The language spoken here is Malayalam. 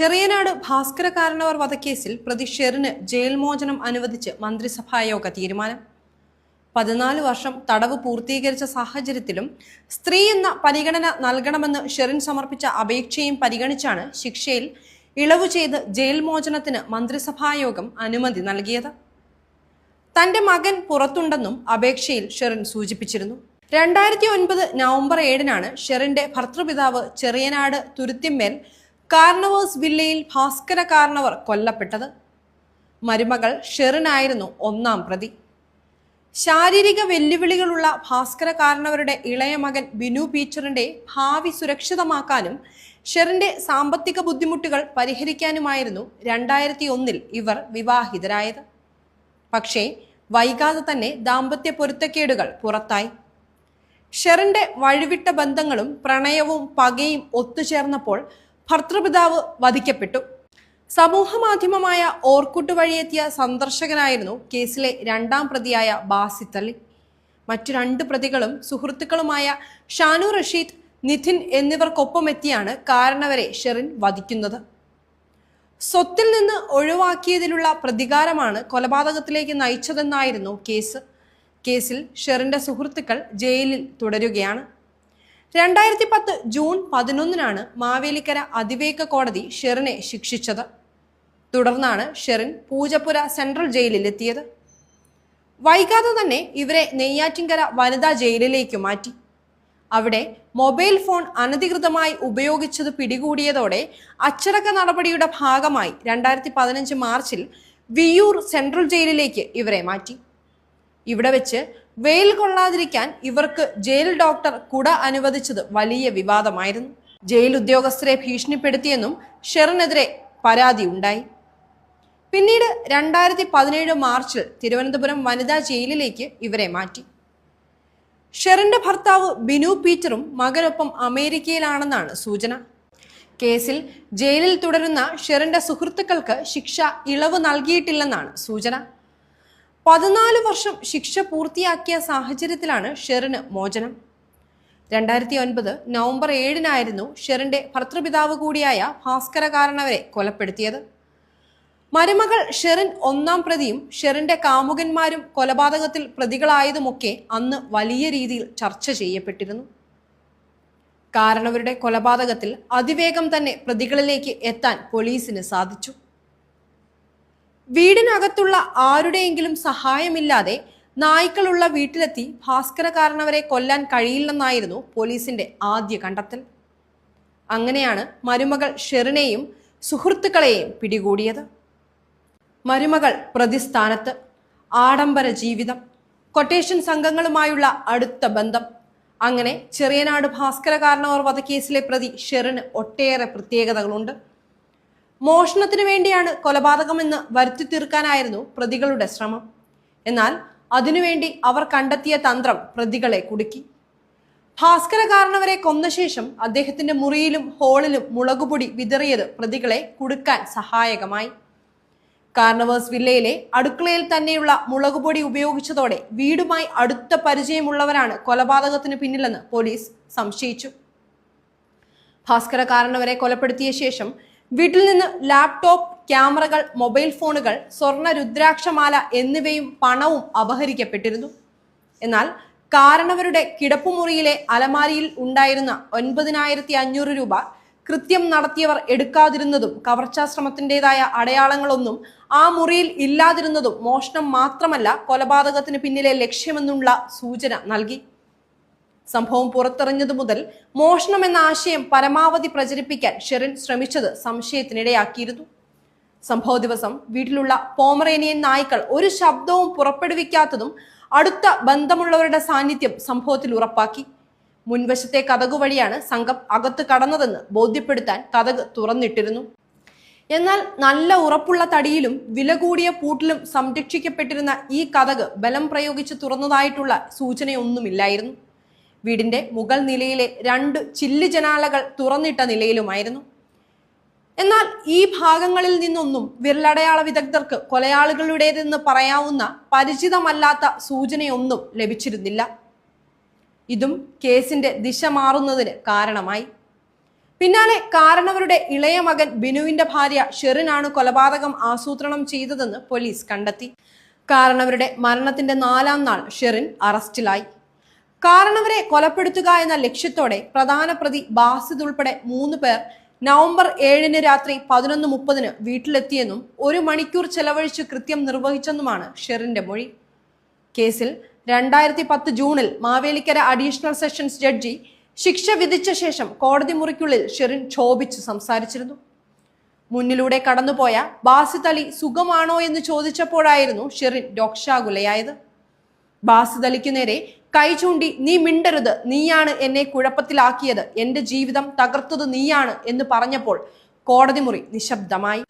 ചെറിയനാട് ഭാസ്കര കാരണവർ വധക്കേസിൽ പ്രതി ഷെറിന് ജയിൽ മോചനം അനുവദിച്ച് മന്ത്രിസഭായോഗ തീരുമാനം. പതിനാല് വർഷം തടവ് പൂർത്തീകരിച്ച സാഹചര്യത്തിലും സ്ത്രീ എന്ന പരിഗണന നൽകണമെന്ന് ഷെറിൻ സമർപ്പിച്ച അപേക്ഷയും പരിഗണിച്ചാണ് ശിക്ഷയിൽ ഇളവ് ചെയ്ത് ജയിൽ മോചനത്തിന് മന്ത്രിസഭായോഗം അനുമതി നൽകിയത്. തന്റെ മകൻ പുറത്തുണ്ടെന്നും അപേക്ഷയിൽ ഷെറിൻ സൂചിപ്പിച്ചിരുന്നു. രണ്ടായിരത്തി ഒൻപത് നവംബർ ഏഴിനാണ് ഷെറിന്റെ ഭർത്തൃപിതാവ് ചെറിയനാട് തുരുത്തിന്മേൽ കാർണവേഴ്സ് വില്ലയിൽ ഭാസ്കര കാർണവർ കൊല്ലപ്പെട്ടത്. മരുമകൾ ഷെറിനായിരുന്നു ഒന്നാം പ്രതി. ശാരീരിക വെല്ലുവിളികളുള്ള ഭാസ്കര കാരണവരുടെ ഇളയ മകൻ ബിനു പീച്ചറിന്റെ ഭാവി സുരക്ഷിതമാക്കാനും ഷെറിന്റെ സാമ്പത്തിക ബുദ്ധിമുട്ടുകൾ പരിഹരിക്കാനുമായിരുന്നു രണ്ടായിരത്തി ഒന്നിൽ ഇവർ വിവാഹിതരായത്. പക്ഷേ വൈകാതെ തന്നെ ദാമ്പത്യ പൊരുത്തക്കേടുകൾ പുറത്തായി. ഷെറിന്റെ വഴിവിട്ട ബന്ധങ്ങളും പ്രണയവും പകയും ഒത്തുചേർന്നപ്പോൾ ഭർത്തൃപിതാവ് വധിക്കപ്പെട്ടു. സമൂഹ മാധ്യമമായ ഓർക്കുട്ട് വഴിയെത്തിയ സന്ദർശകനായിരുന്നു കേസിലെ രണ്ടാം പ്രതിയായ ബാസിത്തലി മറ്റു രണ്ട് പ്രതികളും സുഹൃത്തുക്കളുമായ ഷാനു റഷീദ് നിധിൻ എന്നിവർക്കൊപ്പമെത്തിയാണ് കാരണവരെ ഷെറിൻ വധിക്കുന്നത്. സ്വത്തിൽ നിന്ന് ഒഴിവാക്കിയതിലുള്ള പ്രതികാരമാണ് കൊലപാതകത്തിലേക്ക് നയിച്ചതെന്നായിരുന്നു കേസ്. കേസിൽ ഷെറിന്റെ സുഹൃത്തുക്കൾ ജയിലിൽ തുടരുകയാണ്. രണ്ടായിരത്തി പത്ത് ജൂൺ പതിനൊന്നിനാണ് മാവേലിക്കര അതിവേഗ കോടതി ഷെറിനെ ശിക്ഷിച്ചത്. തുടർന്നാണ് ഷെറിൻ പൂജപ്പുര സെൻട്രൽ ജയിലിലെത്തിയത്. വൈകാതെ തന്നെ ഇവരെ നെയ്യാറ്റിൻകര വനിതാ ജയിലിലേക്ക് മാറ്റി. അവിടെ മൊബൈൽ ഫോൺ അനധികൃതമായി ഉപയോഗിച്ചത് പിടികൂടിയതോടെ അച്ചടക്ക നടപടിയുടെ ഭാഗമായി രണ്ടായിരത്തി പതിനഞ്ച് മാർച്ചിൽ വിയൂർ സെൻട്രൽ ജയിലിലേക്ക് ഇവരെ മാറ്റി. ഇവിടെ വെച്ച് വെയിൽ കൊള്ളാതിരിക്കാൻ ഇവർക്ക് ജയിൽ ഡോക്ടർ കുട അനുവദിച്ചത് വലിയ വിവാദമായിരുന്നു. ജയിൽ ഉദ്യോഗസ്ഥരെ ഭീഷണിപ്പെടുത്തിയെന്നും ഷെറിനെതിരെ പരാതി ഉണ്ടായി. പിന്നീട് രണ്ടായിരത്തി പതിനേഴ് മാർച്ചിൽ തിരുവനന്തപുരം വനിതാ ജയിലിലേക്ക് ഇവരെ മാറ്റി. ഷെറിന്റെ ഭർത്താവ് ബിനു പീറ്ററും മകനൊപ്പം അമേരിക്കയിലാണെന്നാണ് സൂചന. കേസിൽ ജയിലിൽ തുടരുന്ന ഷെറിന്റെ സുഹൃത്തുക്കൾക്ക് ശിക്ഷ ഇളവ് നൽകിയിട്ടില്ലെന്നാണ് സൂചന. പതിനാല് വർഷം ശിക്ഷ പൂർത്തിയാക്കിയ സാഹചര്യത്തിലാണ് ഷെറിന് മോചനം. രണ്ടായിരത്തി ഒൻപത് നവംബർ ഏഴിനായിരുന്നു ഷെറിന്റെ ഭർത്തൃപിതാവ് കൂടിയായ ഭാസ്കര കാരണവരെ കൊലപ്പെടുത്തിയത്. മരുമകൾ ഷെറിൻ ഒന്നാം പ്രതിയും ഷെറിന്റെ കാമുകന്മാരും കൊലപാതകത്തിൽ പ്രതികളായതുമൊക്കെ അന്ന് വലിയ രീതിയിൽ ചർച്ച ചെയ്യപ്പെട്ടിരുന്നു. കാരണവരുടെ കൊലപാതകത്തിൽ അതിവേഗം തന്നെ പ്രതികളിലേക്ക് എത്താൻ പോലീസിന് സാധിച്ചു. വീടിനകത്തുള്ള ആരുടെയെങ്കിലും സഹായമില്ലാതെ നായ്ക്കളുള്ള വീട്ടിലെത്തി ഭാസ്കര കാരണവരെ കൊല്ലാൻ കഴിയില്ലെന്നായിരുന്നു പോലീസിന്റെ ആദ്യ കണ്ടെത്തൽ. അങ്ങനെയാണ് മരുമകൾ ഷെറിനെയും സുഹൃത്തുക്കളെയും പിടികൂടിയത്. മരുമകൾ പ്രതിസ്ഥാനത്ത്. ആഡംബര ജീവിതം. കൊട്ടേഷൻ സംഘങ്ങളുമായുള്ള അടുത്ത ബന്ധം. അങ്ങനെ ചെറിയനാട് ഭാസ്കര കാരണവർ വധക്കേസിലെ പ്രതി ഷെറിന് ഒട്ടേറെ പ്രത്യേകതകളുണ്ട്. മോഷണത്തിനു വേണ്ടിയാണ് കൊലപാതകമെന്ന് വരുത്തി തീർക്കാനായിരുന്നു പ്രതികളുടെ ശ്രമം. എന്നാൽ അതിനുവേണ്ടി അവർ കണ്ടെത്തിയ തന്ത്രം പ്രതികളെ കുടുക്കി. ഭാസ്കര കാരണവരെ കൊന്ന ശേഷം അദ്ദേഹത്തിന്റെ മുറിയിലും ഹോളിലും മുളകുപൊടി വിതറിയത് പ്രതികളെ കുടുക്കാൻ സഹായകമായി. കാർണവേഴ്സ് വില്ലയിലെ അടുക്കളയിൽ തന്നെയുള്ള മുളകുപൊടി ഉപയോഗിച്ചതോടെ വീടുമായി അടുത്ത പരിചയമുള്ളവരാണ് കൊലപാതകത്തിന് പിന്നിലെന്ന് പോലീസ് സംശയിച്ചു. ഭാസ്കര കാരണവരെ കൊലപ്പെടുത്തിയ ശേഷം വീട്ടിൽ നിന്ന് ലാപ്ടോപ്പ് ക്യാമറകൾ മൊബൈൽ ഫോണുകൾ സ്വർണ രുദ്രാക്ഷമാല എന്നിവയും പണവും അപഹരിക്കപ്പെട്ടിരുന്നു. എന്നാൽ കാരണവരുടെ കിടപ്പുമുറിയിലെ അലമാരിയിൽ ഉണ്ടായിരുന്ന ഒൻപതിനായിരത്തി അഞ്ഞൂറ് രൂപ കൃത്യം നടത്തിയവർ എടുക്കാതിരുന്നതും കവർച്ചാശ്രമത്തിന്റെതായ അടയാളങ്ങളൊന്നും ആ മുറിയിൽ ഇല്ലാതിരുന്നതും മോഷണം മാത്രമല്ല കൊലപാതകത്തിന് പിന്നിലെ ലക്ഷ്യമെന്നുള്ള സൂചന നൽകി. സംഭവം പുറത്തെറിഞ്ഞതു മുതൽ മോഷണം എന്ന ആശയം പരമാവധി പ്രചരിപ്പിക്കാൻ ഷെറിൻ ശ്രമിച്ചത് സംശയത്തിനിടയാക്കിയിരുന്നു. സംഭവ ദിവസം വീട്ടിലുള്ള പോമറേനിയൻ നായ്ക്കൾ ഒരു ശബ്ദവും പുറപ്പെടുവിക്കാത്തതും അടുത്ത ബന്ധമുള്ളവരുടെ സാന്നിധ്യം സംഭവത്തിൽ ഉറപ്പാക്കി. മുൻവശത്തെ കഥകു വഴിയാണ് സംഘം അകത്ത് കടന്നതെന്ന് ബോധ്യപ്പെടുത്താൻ കഥക് തുറന്നിട്ടിരുന്നു. എന്നാൽ നല്ല ഉറപ്പുള്ള തടിയിലും വില കൂടിയ പൂട്ടിലും സംരക്ഷിക്കപ്പെട്ടിരുന്ന ഈ കഥക് ബലം പ്രയോഗിച്ച് തുറന്നതായിട്ടുള്ള സൂചനയൊന്നുമില്ലായിരുന്നു. വീടിന്റെ മുകൾ നിലയിലെ രണ്ട് ചില്ല് ജനാലകൾ തുറന്നിട്ട നിലയിലുമായിരുന്നു. എന്നാൽ ഈ ഭാഗങ്ങളിൽ നിന്നൊന്നും വിരലടയാള വിദഗ്ധർക്ക് കൊലയാളികളുടേതെന്ന് പറയാവുന്ന പരിചിതമല്ലാത്ത സൂചനയൊന്നും ലഭിച്ചിരുന്നില്ല. ഇതും കേസിന്റെ ദിശ മാറുന്നതിന് കാരണമായി. പിന്നാലെ കാരണവരുടെ ഇളയ മകൻ ബിനുവിന്റെ ഭാര്യ ഷെറിനാണ് കൊലപാതകം ആസൂത്രണം ചെയ്തതെന്ന് പോലീസ് കണ്ടെത്തി. കാരണവരുടെ മരണത്തിന്റെ നാലാം നാൾ ഷെറിൻ അറസ്റ്റിലായി. കാരണവരെ കൊലപ്പെടുത്തുക എന്ന ലക്ഷ്യത്തോടെ പ്രധാന പ്രതി ബാസിദ് ഉൾപ്പെടെ മൂന്ന് പേർ നവംബർ ഏഴിന് രാത്രി പതിനൊന്ന് മുപ്പതിന് വീട്ടിലെത്തിയെന്നും ഒരു മണിക്കൂർ ചെലവഴിച്ച് കൃത്യം നിർവഹിച്ചെന്നുമാണ് ഷെറിന്റെ മൊഴി. കേസിൽ രണ്ടായിരത്തി പത്ത് ജൂണിൽ മാവേലിക്കര അഡീഷണൽ സെഷൻസ് ജഡ്ജി ശിക്ഷ വിധിച്ച ശേഷം കോടതി മുറിക്കുള്ളിൽ ഷെറിൻ ക്ഷോഭിച്ച് സംസാരിച്ചിരുന്നു. മുന്നിലൂടെ കടന്നുപോയ ബാസിദ് അലി സുഖമാണോ എന്ന് ചോദിച്ചപ്പോഴായിരുന്നു ഷെറിൻ രോക്ഷാകുലയായത്. ബാസിദ് അലിക്കു നേരെ കൈ ചൂണ്ടി നീ മിണ്ടരുത്. നീയാണ് എന്നെ കുഴപ്പത്തിലാക്കിയത്. എന്റെ ജീവിതം തകർത്തത് നീയാണ് എന്ന് പറഞ്ഞപ്പോൾ കോടതി മുറി നിശബ്ദമായി.